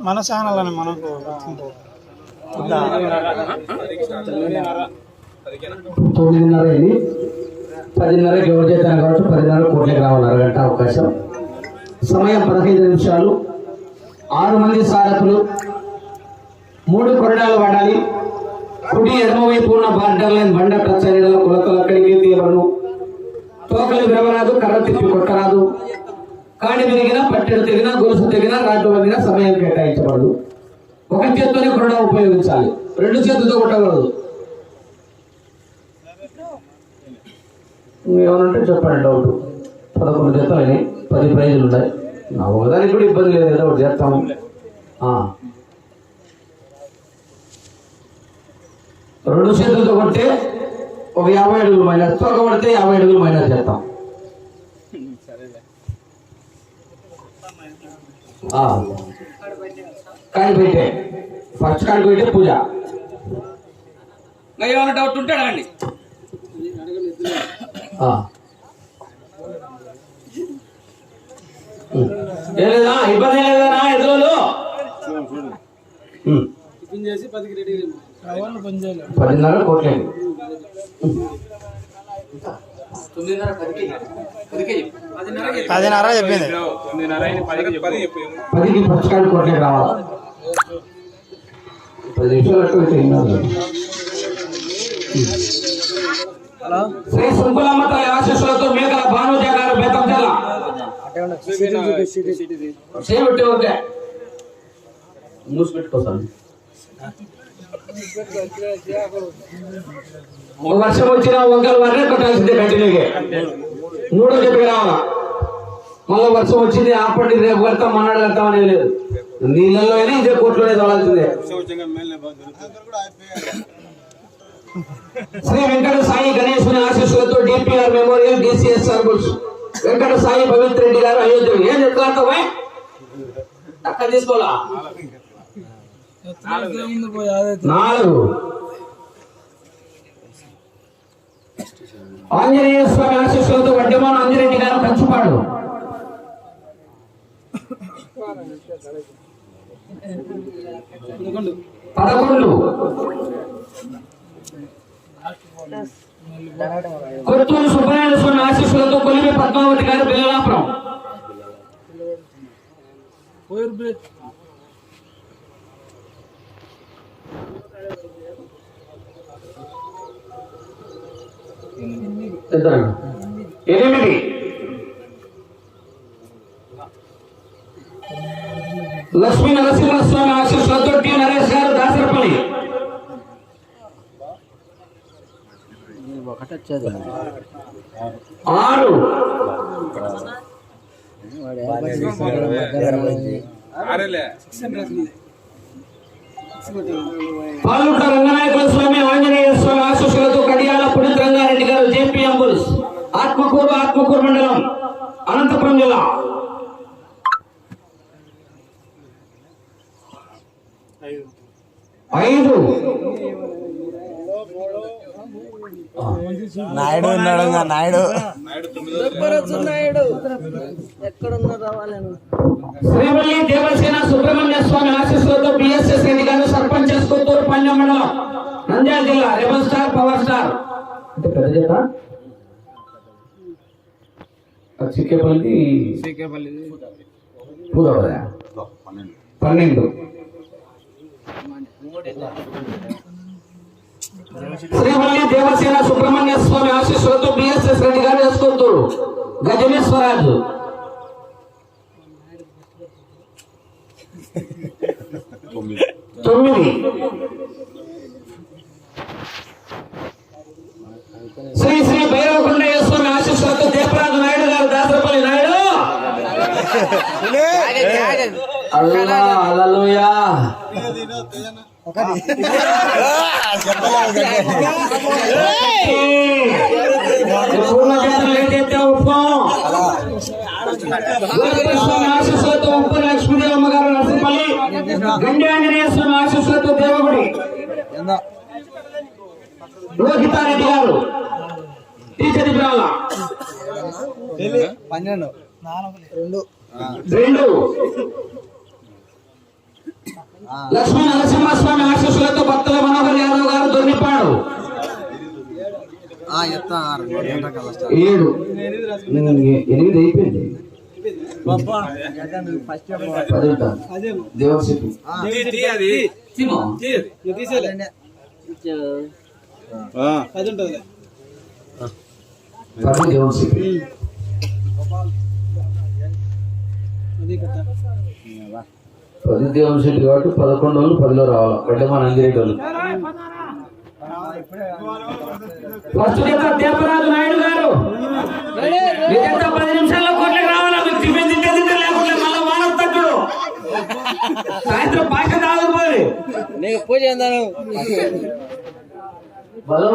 మన ఛానల్ మనకు. తొమ్మిదిన్నర అయింది. పదిన్నరకి ఎవరు చేస్తాను కాబట్టి పదిన్నర కోట్లకి రావాలి అరగంట అవకాశం. సమయం పదహైదు నిమిషాలు. ఆరు మంది సారథులు. మూడు కొరడాలు వాడాలి. కుడి ఎడమవైపు ఉన్న బార్డర్ లైన్ బండ కచ్చరీల కొలతలు అక్కడికి తీయబడును. తోకలు విరవరాదు కర్ర తిప్పి కొట్టరాదు. కాడి విరిగినా పట్టెడు తెగిన గొలుసు తెగిన రాడ్డు వందినా సమయం కేటాయించబడదు. ఒక చేత్తోనే కొరడా ఉపయోగించాలి. రెండు చేతులతో కొట్టకూడదు. ఏమనంటే చెప్పండి డౌట్. పదకొండు జతలు అయినాయి పది ప్రైజులు ఉన్నాయి నా ఒకదానికి కూడా ఇబ్బంది లేదు ఏదో ఒకటి చేస్తాము. రెండు చేతులతో కొడితే ఒక యాభై అడుగులు మైనస్ తోక కొడితే యాభై అడుగులు మైనస్ చేస్తాం. ఆ. కాడి పెట్టే ఫస్ట్ కాడి పెట్టే పూజ. ఏమైనా డౌట్ ఉంటే అడగండి. ఆ. ఏ లేదా? ఇబ్బంది లేదా ఎదురు చేసి పదికి రెడీ పదిన్నర కోట్లేదు. పదిన్నర చెప్పింది. పదికి కార్డు కోట్లేదు రావాలి పది నిమిషాలు. శ్రీ సుంకులమ్మ తల్లి ఆశీస్సులతో మేకల భానుజ గారు బేతం జిల్లా చేయబట్టి ఓకే మూసి పెట్టుకోసాను వర్షం వచ్చినా వంకలు వారినే కొట్టాల్సిందే కంటిన్యూగా. మూడో చెప్పి రావాలా? మళ్ళీ వర్షం వచ్చింది ఆపండి రేపు కడతాం మన్నాడు కడతాం అనేది లేదు. నీళ్ళల్లో అయినా ఇదే కోట్లోనే తోలాల్సిందే. శ్రీ వెంకట సాయి గణేష్ ఆశీస్సులతో డిపిఆర్ మెమోరియల్ డిసిఎస్ సర్బుల్స్ వెంకట సాయి పవిత్ర రెడ్డి గారు అయోధ్య ఏం చెప్తారా తక్కువ తీసుకోవాలా? నాలుగు. ఆంజనేయ స్వామి ఆశీస్సులతో వడ్డమాన ఆంజనేయుడి గారు కంచుపాడు పదకొండు. కొత్తూరు సుబ్రహ్మణ్య స్వామి ఆశీస్సులతో కొలిమి పద్మావతి గారు బెల్లలాపురం. ఎనిమిది. లక్ష్మీ నరసింహస్వామి ఆశీస్సులతో టి నరేష్ గారు దాసరపల్లి. ఆరు. పాల్గొండ రంగనాయకుల స్వామి ఆంజనేయ స్వామి ఆశీస్సులతో కడియాల పునీత్ రంగారెడ్డి గారు జేపీ అంబుల్స్ ఆత్మకూరు ఆత్మకూరు మండలం అనంతపురం జిల్లా. ఐదు. నాయుడు ఉన్నాడు నాయుడు. శ్రీవల్లి దేవసేన సుబ్రహ్మణ్య స్వామి ఆశీస్సులతో బిఎస్ఎస్ గారు సర్పంచ్ పల్లె మండలం నంద్యాల జిల్లా రెబల్ స్టార్ పవర్ స్టార్. అంటే పెద్ద చేత చిక్కేపల్లి పూదవదా పన్నెండు. శ్రీవల్లి దేవసేన సుబ్రహ్మణ్య స్వామి ఆశీస్సులతో బిఎస్ఎస్ రెడ్డి గారు వేసుకొత్తూరు గజనేశ్వరాజు తొమ్మిది. శ్రీ శ్రీ భైరవకొండ స్వామి ఆశీస్సులతో దేవరాజు నాయుడు గారు దాసరపల్లి నాయుడు. అల్లా అల్లలుయా. స్వామి ఆశీస్సులతో ఉప్పరి లక్ష్మీదేవి అమ్మగారు నరసింపల్లి గండి ఆంజనేయ స్వామి ఆశీస్సులతో దేవగుడి లోకితారెడ్డి గారు పన్నెండు. రెండు రెండు. లక్ష్మీ నరసింహస్వామి ఆశీస్సులతో భక్తుల మనోహర్ యాదవ్ గారు ఎత్తా ఏడు ఎనిమిది అయిపోయింది పది ఉంటా. పది దేవశిల్పి కాబట్టి పదకొండు వాళ్ళు పదిలో రావాలి. అంటే మన అంగిరెడ్డి వాళ్ళు. ఫస్ట్ జత దేవరాజు నాయుడు గారు. పది నిమిషాల్లో కోట్లకు రావాలి మీకు టిఫిన్ తింటే తింటే లేకుంటే మళ్ళీ వాన తట్టుడు. సాయంత్రం పాక తాగుపోయి పూజ బలం